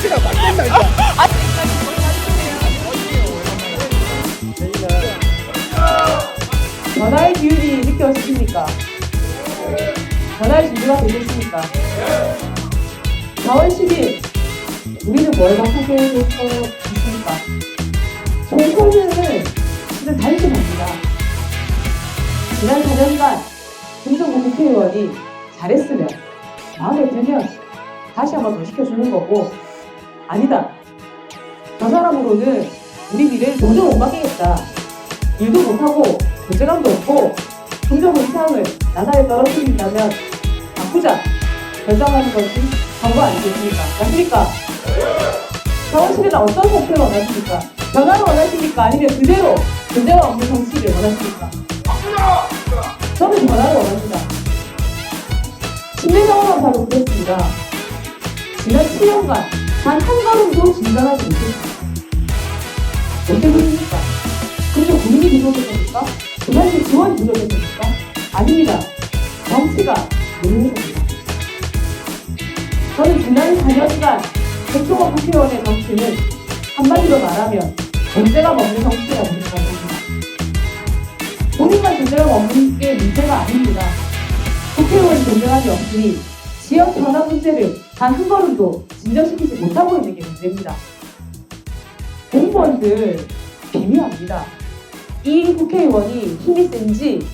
사이즈가 맞는 사이즈. 전화의 비율이 느껴지십니까? 전화의 비유가 되셨습니까? 4월 10일 우리는 뭘 바꾸게 될거 있습니까? 정권은 진짜 다시 갑니다. 지난 4년간 김정국 국회의원이 잘했으면 마음에 들면 다시 한번 더 시켜주는 거고 아니다. 저 사람으로는 우리 미래를 도저히 못 맡기겠다. 일도 못하고 존재감도 없고 긍정의 이상을 나날에 떨어뜨린다면 바꾸자 결정하는 것이 선거 아니겠습니까? 맞습니까? 4월 10일 어떤 선택을 원하십니까? 변화를 원하십니까? 아니면 그대로 존재감 없는 정치를 원하십니까? 저는 변화를 원합니다. 심리적으로 바로 그랬습니다. 지난 7년간 단 한 걸음도 진전하지 못했습니다. 어떻게 그럽니까? 그래서 국민이 부족했습니까? 그만큼 지원이 부족했습니까? 아닙니다. 정치가 모르겠습니다. 저는 지난 4년간 백종원 국회의원의 정치는 한마디로 말하면 존재감 없는 정치라고 생각합니다. 본인만 존재감 없는 게 문제가 아닙니다. 국회의원이 존재감이 없으니 지역 변화 문제를 단 한 걸음도 진정시키지 못하고 있는 게 문제입니다. 공무원들 비밀합니다. 이 국회의원이 힘이 센지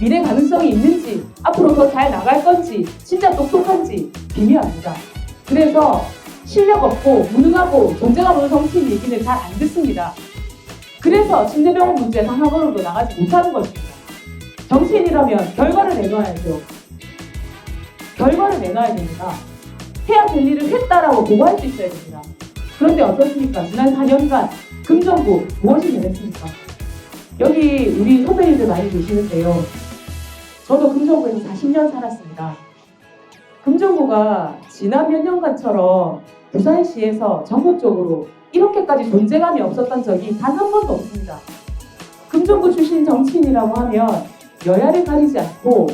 미래 가능성이 있는지 앞으로 더 잘 나갈 건지 진짜 똑똑한지 비밀합니다. 그래서 실력 없고 무능하고 존재감 없는 정치인 얘기는 잘 안 듣습니다. 그래서 침대병원 문제 단한 걸음도 나가지 못하는 것입니다. 정치인이라면 결과를 내놔야죠. 결과를 내놔야 됩니다. 해야 될 일을 했다라고 보고할 수 있어야 됩니다. 그런데 어떻습니까? 지난 4년간 금정부 무엇이 변했습니까? 여기 우리 선배님들 많이 계시는데요. 저도 금정부에서 40년 살았습니다. 금정부가 지난 몇 년간처럼 부산시에서 전국적으로 이렇게까지 존재감이 없었던 적이 단 한 번도 없습니다. 금정부 출신 정치인이라고 하면 여야를 가리지 않고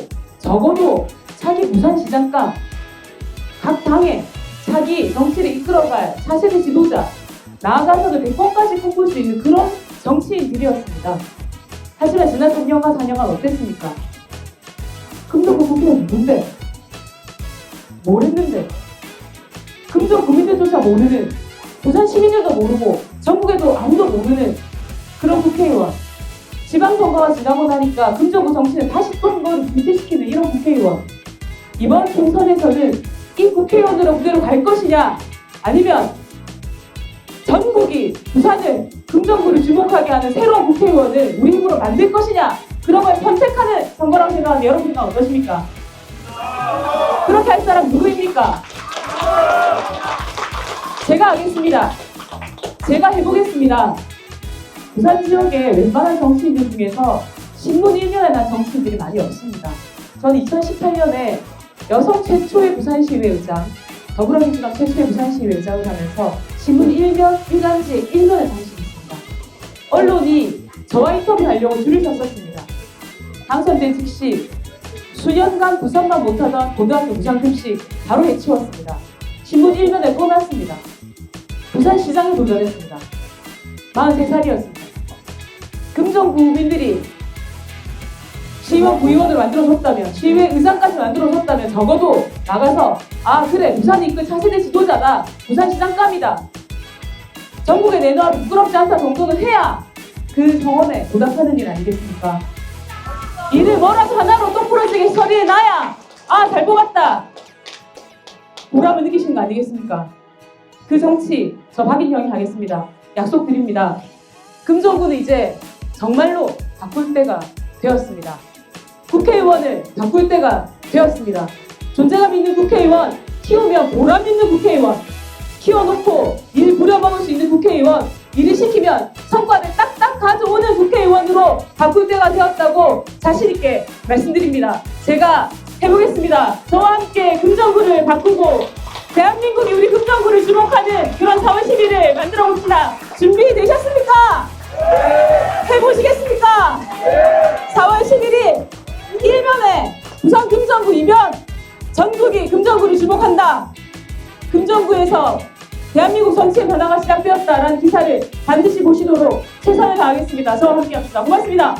적어도 차기 부산시장감 각 당에 차기 정치를 이끌어갈 차세대 지도자 나아가서도 대권까지 꿈꿀 수 있는 그런 정치인들이었습니다. 하지만 지난 3년과 4년간 어땠습니까? 금정구 국회의원 누군데? 뭘 했는데? 금정 국민들조차 모르는 부산 시민들도 모르고 전국에도 아무도 모르는 그런 국회의원 지방선거가 지나고 나니까 금정구 정치는 다시 또 한번 부패시키는 이런 국회의원 이번 총선에서는 이 국회의원으로 그대로 갈 것이냐 아니면 전국이 부산을 금정구를 주목하게 하는 새로운 국회의원을 우리 힘으로 만들 것이냐 그런 걸 선택하는 선거라고 생각하는데 여러분 생각 어떠십니까? 그렇게 할 사람 누구입니까? 제가 하겠습니다. 제가 해보겠습니다. 부산 지역의 웬만한 정치인들 중에서 신문 1년에 난 정치인들이 많이 없습니다. 저는 2018년에 여성 최초의 부산시의회 의장, 더불어민주당 최초의 부산시의회 의장을 하면서 신문 1면, 일간지 1면에 당신했습니다. 언론이 저와 인터뷰하려고 줄을 섰었습니다. 당선된 즉시 수년간 부산만 못하던 고등학교 부산급식 바로 해치웠습니다. 신문 1면에 떠났습니다. 부산시장에 도전했습니다. 43살이었습니다. 금정 국민들이 시의원 부의원을 만들어줬다면 시의회 의장까지 만들어줬다면 적어도 나가서 아 그래 부산이 이끌 차세대 지도자다 부산시장감이다 전국에 내놓아 부끄럽지 않다 정도는 해야 그 정원에 보답하는 일 아니겠습니까? 일을 뭐라도 하나로 똑부러지게 처리해 놔야 아 잘 뽑았다 보람을 느끼시는 거 아니겠습니까? 그 정치 저 박인형이 하겠습니다. 약속드립니다. 금정구는 이제 정말로 바꿀 때가 되었습니다. 국회의원을 바꿀 때가 되었습니다. 존재감 있는 국회의원, 키우면 보람 있는 국회의원, 키워놓고 일 부려먹을 수 있는 국회의원, 일을 시키면 성과를 딱딱 가져오는 국회의원으로 바꿀 때가 되었다고 자신있게 말씀드립니다. 제가 해보겠습니다. 저와 함께 금정구를 바꾸고 대한민국이 우리 금정구를 주목하는 그런 4월 10일을 만들어 봅시다. 준비되셨습니까? 해보시겠습니까? 4월 11일 1면에 부산 금정구 2면 전국이 금정구를 주목한다. 금정구에서 대한민국 전체의 변화가 시작되었다라는 기사를 반드시 보시도록 최선을 다하겠습니다. 저와 함께 합시다. 고맙습니다.